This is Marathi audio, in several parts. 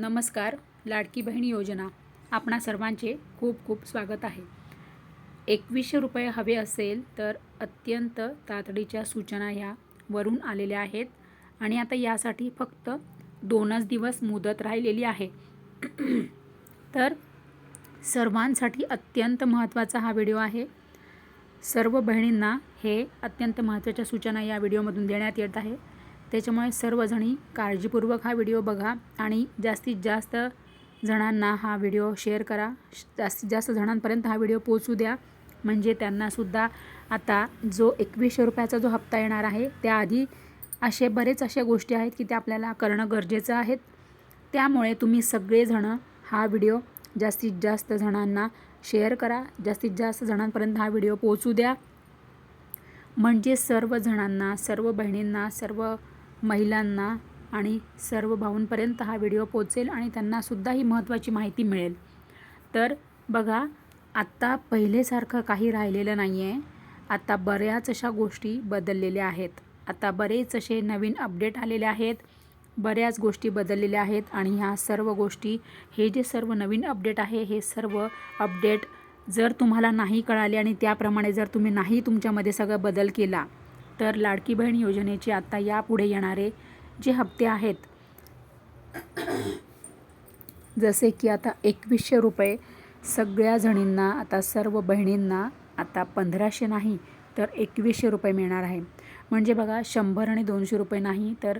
नमस्कार लाडकी बहीण योजना. आपणा सर्वांचे खूप खूप स्वागत आहे. एकवीसशे रुपये हवे असेल तर अत्यंत तातडीच्या सूचना ह्या वरून आलेल्या आहेत आणि आता यासाठी फक्त दोनच दिवस मुदत राहिलेली आहे. तर सर्वांसाठी अत्यंत महत्त्वाचा हा व्हिडिओ आहे. सर्व बहिणींना हे अत्यंत महत्त्वाच्या सूचना या व्हिडिओमधून देण्यात येत आहे. त्याच्यामुळे सर्वजणी काळजीपूर्वक हा व्हिडिओ बघा आणि जास्तीत जास्त जणांना हा व्हिडिओ शेअर करा. जास्तीत जास्त जणांपर्यंत हा व्हिडिओ पोचू द्या. म्हणजे त्यांनासुद्धा आता जो एकवीसशे रुपयाचा जो हप्ता येणार आहे त्याआधी असे बरेच अशा गोष्टी आहेत की त्या आपल्याला करणं गरजेचं आहेत. त्यामुळे तुम्ही सगळेजणं हा व्हिडिओ जास्तीत जास्त जणांना शेअर करा. जास्तीत जास्त जणांपर्यंत हा व्हिडिओ पोचू द्या. म्हणजे सर्व जणांना सर्व बहिणींना सर्व महिलांना आणि सर्व भाऊंपर्यंत हा व्हिडिओ पोचेल आणि त्यांनासुद्धा ही महत्त्वाची माहिती मिळेल. तर बघा आत्ता पहिलेसारखं काही राहिलेलं नाही आहे आत्ता बऱ्याच अशा गोष्टी बदललेल्या आहेत. आता बरेच असे नवीन अपडेट आलेले आहेत. बऱ्याच गोष्टी बदललेल्या आहेत आणि ह्या सर्व गोष्टी हे जे सर्व नवीन अपडेट आहे हे सर्व अपडेट जर तुम्हाला नाही कळाले आणि त्याप्रमाणे जर तुम्ही नाही तुमच्यामध्ये सगळं बदल केला तर लाडकी बहीण योजनेचे आत्ता यापुढे येणारे जे हप्ते आहेत जसे की आता एकवीसशे रुपये सगळ्या जणींना आता सर्व बहिणींना आता पंधराशे नाही तर एकवीसशे रुपये मिळणार आहे. म्हणजे बघा शंभर आणि दोनशे रुपये नाही तर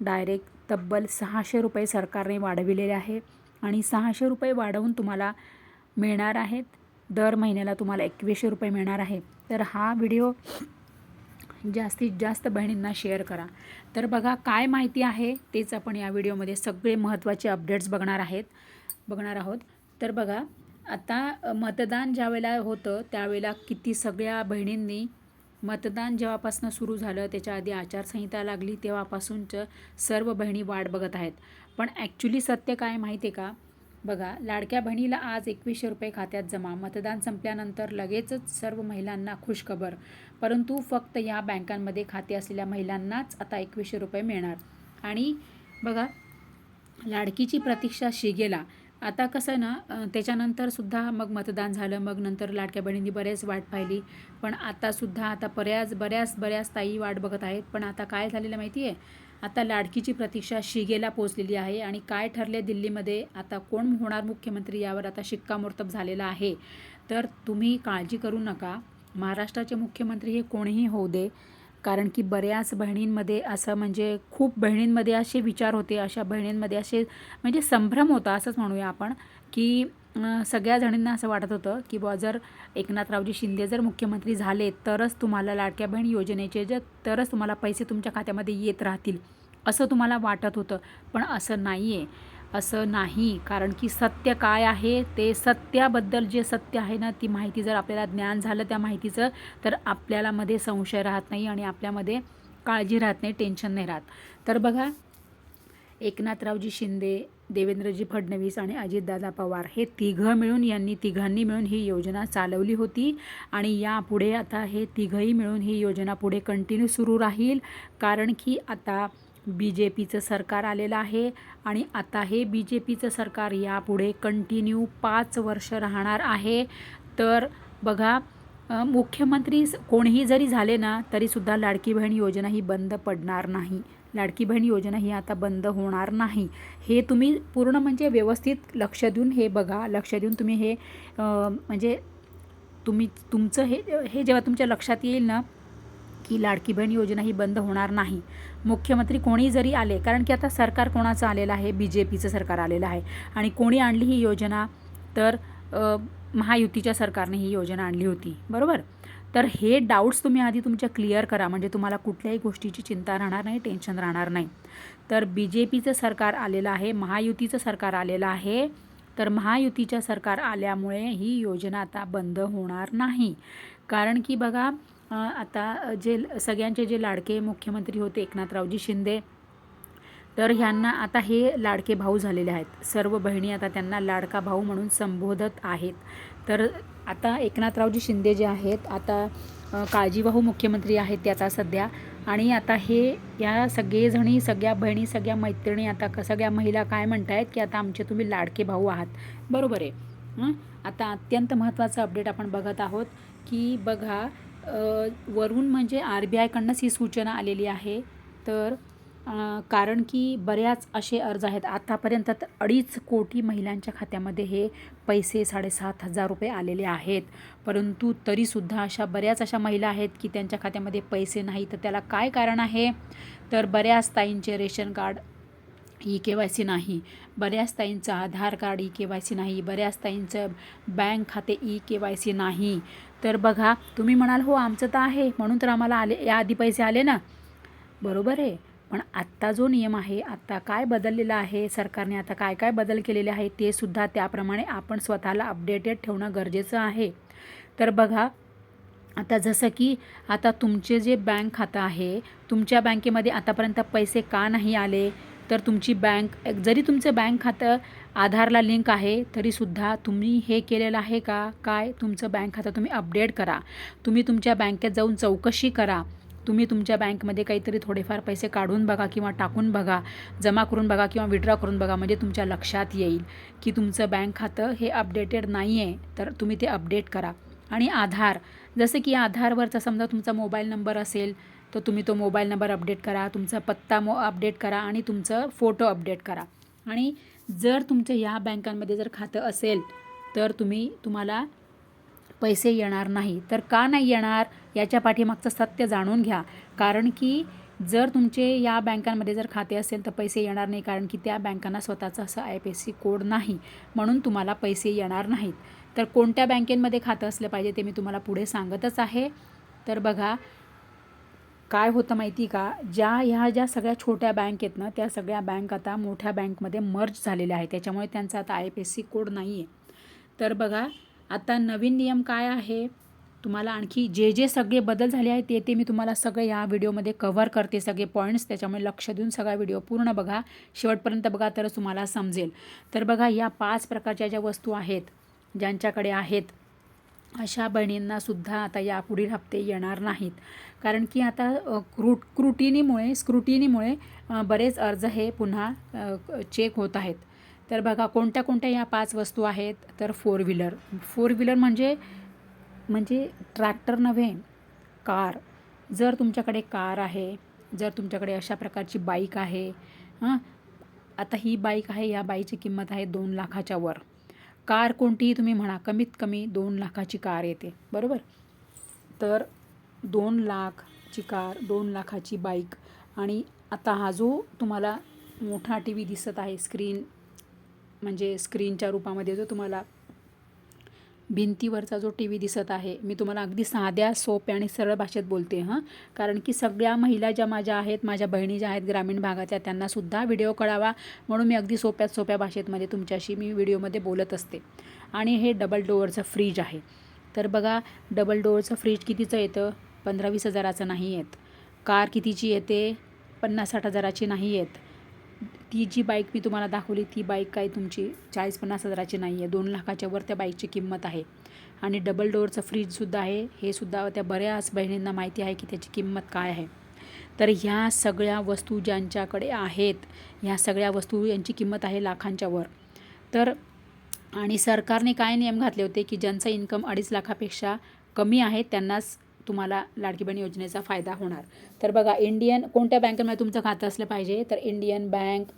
डायरेक्ट तब्बल सहाशे रुपये सरकारने वाढविलेले आहे आणि सहाशे रुपये वाढवून तुम्हाला मिळणार आहेत. दर महिन्याला तुम्हाला एकवीसशे रुपये मिळणार आहे. तर हा व्हिडिओ जास्तीत जास्त बहिणींना शेअर करा. तर बघा काय माहिती आहे? तेच आपण या व्हिडिओमध्ये सगळे महत्त्वाचे अपडेट्स बघणार आहेत. बघणार आहोत. तर बघा आता मतदान ज्या वेळेला होतं त्यावेळेला किती सगळ्या बहिणींनी मतदान जेव्हापासून सुरू झालं त्याच्या आधी आचारसंहिता लागली तेव्हापासूनच सर्व बहिणी वाट बघत आहेत. पण ॲक्च्युली सत्य काय माहिती आहे का? बघा लाडक्या बहिणीला आज एकवीसशे रुपये खात्यात जमा. मतदान संपल्यानंतर लगेचच सर्व महिलांना खुशखबर. परंतु फक्त या बँकांमध्ये खाते असलेल्या महिलांनाच आता एकवीसशे रुपये मिळणार. आणि बघा लाडकीची प्रतीक्षा शिगेला. आता कसं ना त्याच्यानंतर सुद्धा मग मतदान झालं मग नंतर लाडक्या बहिणींनी बरेच वाट पाहिली. पण आतासुद्धा आता बऱ्याच बऱ्याच बऱ्याच ताई वाट बघत आहेत. पण आता काय झालेलं माहिती आहे आता लाडकीची प्रतीक्षा शिगेला पोचलेली आहे आणि काय ठरले दिल्लीमध्ये? आता कोण होणार मुख्यमंत्री यावर आता शिक्कामोर्तब झालेला आहे? तर तुम्ही काळजी करू नका. महाराष्ट्राचे मुख्यमंत्री हे कोणीही होऊ दे कारण की बऱ्याच बहिणींमध्ये असं म्हणजे खूप बहिणींमध्ये असे विचार होते अशा बहिणींमध्ये असे म्हणजे संभ्रम होता असंच म्हणूया आपण की सगळ्या जणींना असं वाटत होतं की बुवा जर एकनाथरावजी शिंदे जर मुख्यमंत्री झाले तरच तुम्हाला लाडक्या बहीण योजनेचे जर तरच तुम्हाला पैसे तुमच्या खात्यामध्ये येत राहतील असं तुम्हाला वाटत होतं. पण असं नाही आहे असं नाही. कारण की सत्य काय आहे ते सत्याबद्दल जे सत्य आहे ना ती माहिती जर आपल्याला ज्ञान झालं त्या माहितीचं तर आपल्याला मध्ये संशय राहत नाही आणि आपल्यामध्ये काळजी राहत नाही टेन्शन नाही राहत. तर बघा एकनाथरावजी शिंदे देवेंद्रजी फडणवीस आणि अजितदादा पवार हे तिघं मिळून यांनी तिघांनी मिळून ही योजना चालवली होती. आणि यापुढे आता हे तिघंही मिळून ही योजना पुढे कंटिन्यू सुरू राहील. कारण की आता बी जे पीचं सरकार आलेलं आहे आणि आता हे बी जे पीचं सरकार यापुढे कंटिन्यू पाच वर्ष राहणार आहे. तर बघा मुख्यमंत्री कोणीही जरी झाले ना तरीसुद्धा लाडकी बहीण योजना ही बंद पडणार नाही. लाडकी बहीण योजना ही आता बंद होणार नाही. हे तुम्ही पूर्ण म्हणजे व्यवस्थित लक्ष देऊन हे बघा. लक्ष देऊन तुम्ही हे म्हणजे तुम्ही तुमचं हे हे जेव्हा तुमच्या लक्षात येईल ना की लाडकी बहीण योजना ही बंद होणार नाही. मुख्यमंत्री कोणी जरी आले कारण की आता सरकार कोणाचं आलेलं आहे? बी जे पीचं सरकार आलेलं आहे. आणि कोणी आणली ही योजना? तर महायुतीच्या सरकारने ही योजना आणली होती. बरोबर? तर हे डाऊट्स तुम्ही आधी तुमच्या क्लिअर करा. म्हणजे तुम्हाला कुठल्याही गोष्टीची चिंता राहणार नाही टेन्शन राहणार नाही. तर बी जे पीचं सरकार आलेलं आहे महायुतीचं सरकार आलेलं आहे. तर महायुतीच्या सरकार आल्यामुळे ही योजना आता बंद होणार नाही. कारण की बघा आता जे सगळ्यांचे जे लाडके मुख्यमंत्री होते एकनाथरावजी शिंदे तर ह्यांना आता हे लाडके भाऊ झालेले आहेत. सर्व बहिणी आता त्यांना लाडका भाऊ म्हणून संबोधत आहेत. तर आता एकनाथरावजी शिंदे जे आहेत आता काळजीवाहू मुख्यमंत्री आहेत त्याचा सध्या. आणि आता हे या सगळेजणी सगळ्या बहिणी सगळ्या मैत्रिणी आता क सगळ्या महिला काय म्हणत आहेत की आता आमचे तुम्ही लाडके भाऊ आहात. बरोबर आहे. आता अत्यंत महत्त्वाचं अपडेट आपण बघत आहोत की बघा वरून म्हणजे आर बी आयकडनंच ही सूचना आलेली आहे. तर कारण की बऱ्याच असे अर्ज आहेत. आतापर्यंत तर अडीच कोटी महिलांच्या खात्यामध्ये हे पैसे साडेसात हजार रुपये आलेले आहेत. परंतु तरीसुद्धा अशा बऱ्याच अशा महिला आहेत की त्यांच्या खात्यामध्ये पैसे नाही तर त्याला काय कारण आहे? तर बऱ्याच ताईंचे ration card e K Y C नाही. बऱ्याच ताईंचं Aadhaar card e K Y C नाही. बऱ्याच ताईंचं बँक खाते ई के वाय सी नाही. तर बघा तुम्ही म्हणाल हो आमचं तर आहे. म्हणून तर आम्हाला आले याआधी पैसे आले ना. बरोबर आहे. पण आत्ता जो नियम आहे आत्ता काय बदललेला आहे सरकारने आता काय काय बदल केलेले आहे ते सुद्धा त्याप्रमाणे आपण स्वतःला अपडेटेड ठेवणं गरजेचं आहे. तर बघा आता जसं की आता तुमचे जे बँक खातं आहे तुमच्या बँकेमध्ये आतापर्यंत पैसे का नाही आले? तर तुमची बँक जरी तुमचं बँक खातं आधारला लिंक आहे तरीसुद्धा तुम्ही हे केलेलं आहे का? काय? तुमचं बँक खातं तुम्ही अपडेट करा. तुम्ही तुमच्या बँकेत जाऊन चौकशी करा. तुम्ही तुमच्या बँकमध्ये काहीतरी थोडेफार पैसे काढून बघा किंवा टाकून बघा जमा करून बघा किंवा विड्रॉ करून बघा म्हणजे तुमच्या लक्षात येईल की तुमचं बँक खातं हे अपडेटेड नाही आहे तर तुम्ही ते अपडेट करा. आणि आधार जसं की आधारवरचा समजा तुमचा मोबाईल नंबर असेल तर तुम्ही तो मोबाईल नंबर अपडेट करा तुमचा पत्ता मो अपडेट करा आणि तुमचं फोटो अपडेट करा. आणि जर तुमचं ह्या बँकांमध्ये जर खातं असेल तर तुम्ही तुम्हाला पैसे येणार नाही. तर का नाही येणार? याच्या पाठीमागचं सत्य जाणून घ्या. कारण की जर तुमचे या बँकांमध्ये जर खाते असेल तर पैसे येणार नाही कारण की त्या बँकांना स्वतःचं असं I P S C code नाही म्हणून तुम्हाला पैसे येणार नाहीत. तर कोणत्या बँकेमध्ये खातं असलं पाहिजे ते मी तुम्हाला पुढे सांगतच आहे. तर बघा काय होतं माहिती का? ज्या ह्या ज्या सगळ्या छोट्या बँक आहेत ना त्या सगळ्या बँक आता मोठ्या बँकमध्ये मर्ज झालेल्या आहेत. त्याच्यामुळे त्यांचा आता I P S C code नाही आहे तर बघा आता नवीन नियम काय आहे? तुम्हाला आणखी जे जे सगळे बदल झाले आहेत ते ते मी तुम्हाला सगळे या व्हिडिओमध्ये कव्हर करते सगळे पॉईंट्स त्याच्यामुळे लक्ष देऊन सगळा व्हिडिओ पूर्ण बघा. शेवटपर्यंत बघा तरच तुम्हाला समजेल. तर बघा या पाच प्रकारच्या ज्या वस्तू आहेत ज्यांच्याकडे आहेत अशा बहिणींनासुद्धा आता यापुढील हप्ते येणार नाहीत. कारण की आता क्रुट क्रुटिनीमुळे स्क्रुटिनीमुळे बरेच अर्ज हे पुन्हा चेक होत आहेत. तर बघा कोणत्या कोणत्या या पाच वस्तू आहेत? तर फोर व्हीलर फोर व्हीलर म्हणजे म्हणजे ट्रॅक्टर नव्हे कार. जर तुमच्याकडे कार आहे जर तुमच्याकडे अशा प्रकारची बाईक आहे हां? आता ही बाईक आहे या बाईची किंमत आहे दोन लाखाच्या वर. कार कोणतीही तुम्ही म्हणा कमीत कमी दोन लाखाची कार येते. बरोबर? तर दोन लाखची कार दोन लाखाची बाईक आणि आता हा जो तुम्हाला मोठा टी व्ही दिसत आहे स्क्रीन म्हणजे स्क्रीनच्या रूपामध्ये जो तुम्हाला भिंतीवरचा जो टी व्ही दिसत आहे मी तुम्हाला अगदी साध्या सोप्या आणि सरळ भाषेत बोलते हां. कारण की सगळ्या महिला ज्या माझ्या आहेत माझ्या बहिणी ज्या आहेत ग्रामीण भागातल्या त्यांनासुद्धा व्हिडिओ कळावा म्हणून मी अगदी सोप्यात सोप्या भाषेतमध्ये तुमच्याशी मी व्हिडिओमध्ये बोलत असते. आणि हे डबल डोअरचं फ्रीज आहे. तर बघा डबल डोअरचं फ्रीज कितीचं येतं? पंधरा वीस हजाराचं नाही येत. कार कितीची येते? पन्नास साठ हजाराची नाही येत. ती जी बाईक मी तुम्हाला दाखवली ती बाईक काय तुमची चाळीस पन्नास हजाराची नाही आहे दोन लाखाच्या वर त्या बाईकची किंमत आहे. आणि डबल डोअरचं फ्रीजसुद्धा आहे. हे सुद्धा त्या बऱ्याच बहिणींना माहिती आहे की त्याची किंमत काय आहे. तर ह्या सगळ्या वस्तू ज्यांच्याकडे आहेत ह्या सगळ्या वस्तू यांची किंमत आहे लाखांच्या वर. तर आणि सरकारने काय नियम घातले होते की ज्यांचं इन्कम अडीच लाखापेक्षा कमी आहे त्यांनाच तुम्हाला लाडकी बहीण योजनेचा फायदा होणार. तर बघा इंडियन कोणत्या बँकेमध्ये तुमचं खातं असलं पाहिजे? तर Indian bank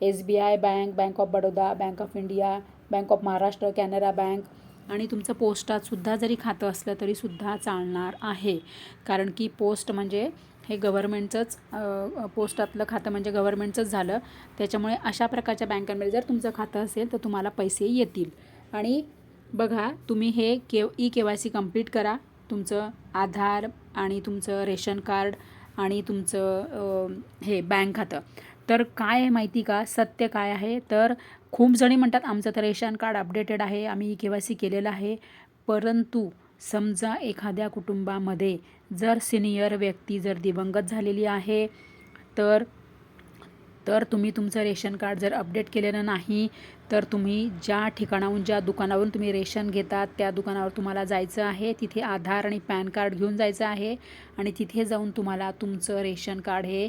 S B I bank bank of Baroda bank of India bank of Maharashtra Canara bank आणि तुमचं पोस्टातसुद्धा जरी खातं असलं तरीसुद्धा चालणार आहे. कारण की पोस्ट म्हणजे हे गव्हर्मेंटचंच पोस्टातलं खातं म्हणजे गव्हर्मेंटचंच झालं. त्याच्यामुळे अशा प्रकारच्या बँकांमध्ये जर तुमचं खातं असेल तर तुम्हाला पैसे येतील. आणि बघा तुम्ही हे K e K Y C complete करा. तुमचं आधार आणि तुमचं रेशन कार्ड आणि तुमचं हे बँक खातं. तर काय आहे माहिती का? सत्य काय आहे? तर खूप जणी म्हणतात आमचं तर रेशन कार्ड अपडेटेड आहे आम्ही के वाय सी केलेलं आहे. परंतु समजा एखाद्या कुटुंबामध्ये जर सिनियर व्यक्ती जर दिवंगत झालेली आहे तर तर तुम्ही तुमचं रेशन कार्ड जर अपडेट केलेलं नाही तर तुम्ही ज्या ठिकाणाहून ज्या दुकानावरून तुम्ही रेशन घेतात त्या दुकानावर तुम्हाला जायचं आहे. तिथे आधार आणि पॅन कार्ड घेऊन जायचं आहे. आणि तिथे जाऊन तुम्हाला तुमचं रेशन कार्ड हे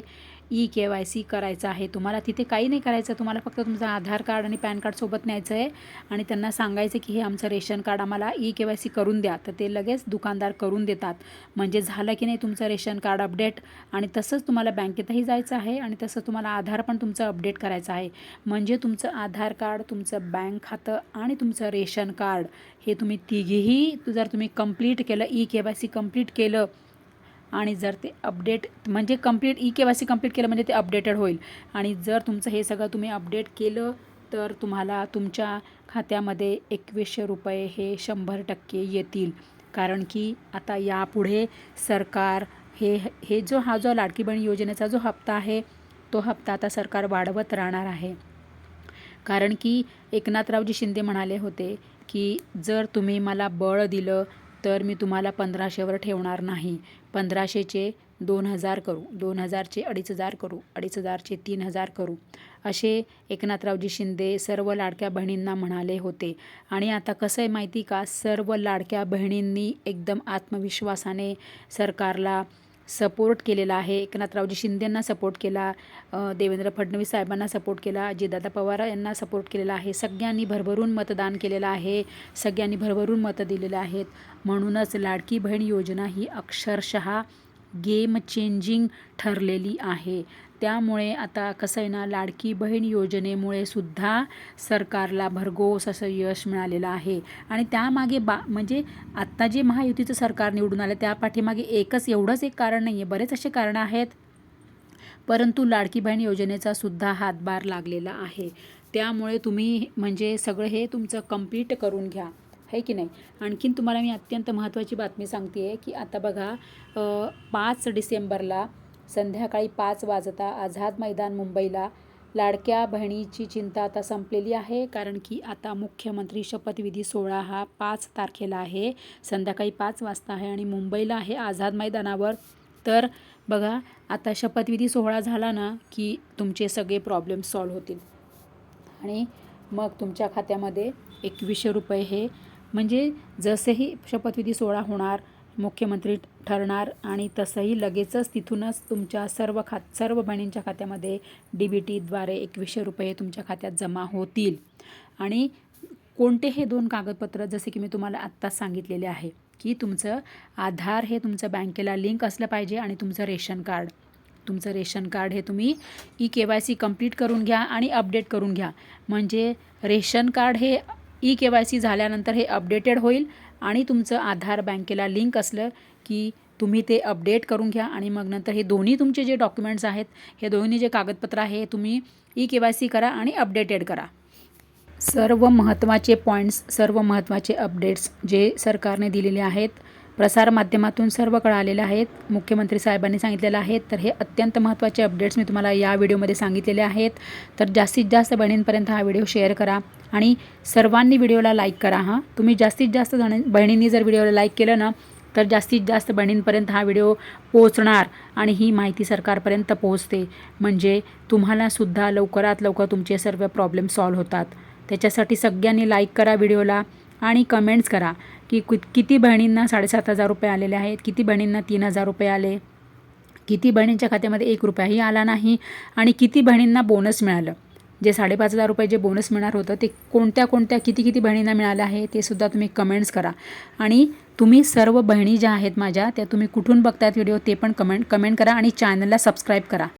ई के वाय सी करायचं आहे. तुम्हाला तिथे काही नाही करायचं. तुम्हाला फक्त तुमचं आधार कार्ड आणि पॅन कार्ड सोबत न्यायचं आहे. आणि त्यांना सांगायचं की हे आमचं रेशन कार्ड आम्हाला ई के वाय सी करून द्या. तर ते लगेच दुकानदार करून देतात. म्हणजे झालं की नाही तुमचं रेशन कार्ड अपडेट आणि तसंच तुम्हाला बँकेतही जायचं आहे आणि तसं तुम्हाला आधार पण तुमचं अपडेट करायचं आहे. म्हणजे तुमचं आधार कार्ड तुमचं बँक खातं आणि तुमचं रेशन कार्ड हे तुम्ही तिघेही जर तुम्ही कंप्लीट केलं e K Y C complete केलं आणि जर ते अपडेट म्हणजे complete e K Y C complete केलं म्हणजे ते अपडेटेड होईल. आणि जर तुमचं हे सगळं तुम्ही अपडेट केलं तर तुम्हाला तुमच्या खात्यामध्ये एकवीसशे रुपये हे शंभर टक्के येतील. कारण की आता यापुढे सरकार हे हे जो हा जो लाडकी बहीण योजनेचा जो हप्ता आहे तो हप्ता आता सरकार वाढवत राहणार आहे. कारण की एकनाथरावजी शिंदे म्हणाले होते की जर तुम्ही मला बळ दिलं तर मी तुम्हाला पंधराशेवर ठेवणार नाही. पंधराशेचे दोन हजार करू दोन हजारचे अडीच हजार करू अडीच हजारचे तीन हजार करू असे एकनाथरावजी शिंदे सर्व लाडक्या बहिणींना म्हणाले होते. आणि आता कसं आहे माहिती का? सर्व लाडक्या बहिणींनी एकदम आत्मविश्वासाने सरकारला सपोर्ट केलेला आहे. एकनाथरावजी शिंदेंना सपोर्ट केला देवेंद्र फडणवीस साहेबांना सपोर्ट केला अजितदादा पवार यांना सपोर्ट केलेला आहे. सगळ्यांनी भरभरून मतदान केलेलं आहे. सगळ्यांनी भरभरून मतं दिलेले आहेत. म्हणूनच लाडकी बहीण योजना ही अक्षरशः गेम चेंजिंग ठरलेली आहे. त्यामुळे आता कसं आहे ना लाडकी बहीण योजनेमुळे सुद्धा सरकारला भरघोस असं यश मिळालेलं आहे. आणि त्यामागे बा म्हणजे आत्ता जे महायुतीचं सरकार निवडून आलं त्या पाठीमागे एकच एवढंच एक कारण नाही आहे बरेच असे कारणं आहेत. परंतु लाडकी बहीण योजनेचा सुद्धा हातभार लागलेला आहे. त्यामुळे तुम्ही म्हणजे सगळं हे तुमचं कंप्लीट करून घ्या. आहे की नाही? आणखीन तुम्हाला मी अत्यंत महत्त्वाची बातमी सांगते आहे की आता बघा पाच डिसेंबरला संध्याकाळी पाच वाजता आझाद मैदान मुंबईला. लाडक्या बहिणीची चिंता आता संपलेली आहे कारण की आता मुख्यमंत्री शपथविधी सोहळा हा पाच तारखेला आहे. संध्याकाळी पाच वाजता आहे आणि मुंबईला आहे आझाद मैदानावर. तर बघा आता शपथविधी सोहळा झाला ना की तुमचे सगळे प्रॉब्लेम सॉल्व्ह होतील. आणि मग तुमच्या खात्यामध्ये एकवीसशे रुपये हे. म्हणजे जसेही शपथविधी सोहळा होणार मुख्यमंत्री ठरणार आणि तसंही लगेचच तिथूनच तुमच्या सर्व खात सर्व बहिणींच्या खात्यामध्ये डी बी टीद्वारे एकवीसशे रुपये तुमच्या खात्यात जमा होतील. आणि कोणते हे दोन कागदपत्र जसे की मी तुम्हाला आत्ताच सांगितलेले आहे की तुमचं आधार हे तुमचं बँकेला लिंक असलं पाहिजे आणि तुमचं रेशन कार्ड. तुमचं रेशन कार्ड हे तुम्ही e K Y C complete करून घ्या आणि अपडेट करून घ्या. म्हणजे रेशन कार्ड हे ई के वाय सी झाल्यानंतर हे अपडेटेड होईल आणि तुमचं आधार बँकेला लिंक असलं की तुम्ही ते अपडेट करून घ्या आणि मग नंतर हे दोन्ही तुमचे जे डॉक्युमेंट्स आहेत हे दोन्ही जे कागदपत्र आहे हे तुम्ही ई के वाय सी करा आणि अपडेटेड करा. सर्व महत्त्वाचे पॉईंट्स सर्व महत्त्वाचे अपडेट्स जे सरकारने दिलेले आहेत प्रसारमाध्यमातून सर्व कळालेले आहेत मुख्यमंत्री साहेबांनी सांगितलेलं आहे तर हे अत्यंत महत्त्वाचे अपडेट्स मी तुम्हाला या व्हिडिओमध्ये सांगितलेले आहेत. तर जास्तीत जास्त बहिणींपर्यंत हा व्हिडिओ शेअर करा. आणि सर्वांनी व्हिडिओला लाईक करा हां. तुम्ही जास्तीत जास्त जण बहिणींनी जर व्हिडिओला लाईक केलं ना तर जास्तीत जास्त बहिणींपर्यंत हा व्हिडिओ पोहोचणार आणि ही माहिती सरकारपर्यंत पोहोचते. म्हणजे तुम्हालासुद्धा लवकरात लवकर तुमचे सर्व प्रॉब्लेम सॉल्व्ह होतात. त्याच्यासाठी सगळ्यांनी लाईक करा व्हिडिओला आणि कमेंट्स करा की कि किती बहिणींना साडेसात हजार रुपये आलेले आहेत किती बहिणींना तीन हजार रुपये आले किती बहिणींच्या खात्यामध्ये एक रुपयाही आला नाही आणि किती बहिणींना बोनस मिळालं. जे साडेपाच हजार रुपये जे बोनस मिळणार होतं ते कोणत्या कोणत्या किती किती बहिणींना मिळालं आहे ते सुद्धा तुम्ही कमेंट्स करा. आणि तुम्ही सर्व बहिणी ज्या आहेत माझ्या त्या तुम्ही कुठून बघतायत व्हिडिओ ते पण कमेंट कमेंट करा आणि चॅनलला सबस्क्राईब करा.